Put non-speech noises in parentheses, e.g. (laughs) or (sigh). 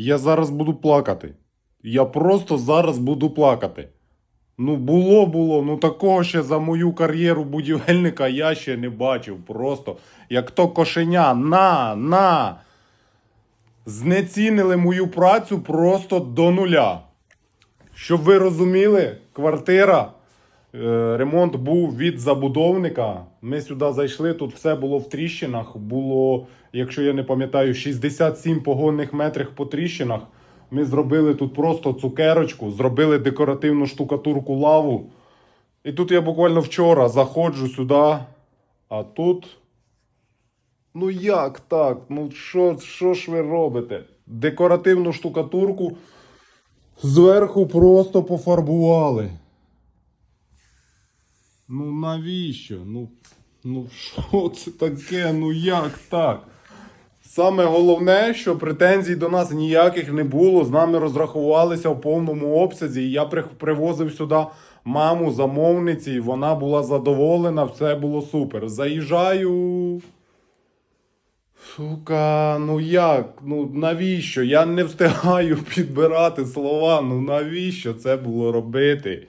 Я зараз буду плакати. Я просто зараз буду плакати. Ну, було, було. Ну такого ще за мою кар'єру будівельника я ще не бачив. Просто як то кошеня. На, на. Знецінили мою працю просто до нуля. Щоб ви розуміли, квартира, ремонт був від забудовника. Ми сюди зайшли, тут все було в тріщинах. Було, якщо я не пам'ятаю, 67 погонних метрів по тріщинах. Ми зробили тут просто цукерочку, зробили декоративну штукатурку лаву. І тут я буквально вчора заходжу сюди, а тут. Ну як так? Ну що, що ж ви робите? Декоративну штукатурку зверху просто пофарбували. Ну навіщо? Ну, ну що це таке? Ну як так? Саме головне, що претензій до нас ніяких не було. З нами розрахувалися в повному обсязі. І я при- привозив сюди маму замовниці, вона була задоволена, все було супер. Заїжджаю. Сука, ну як? Ну навіщо? Я не встигаю (laughs) підбирати слова. Ну навіщо це було робити?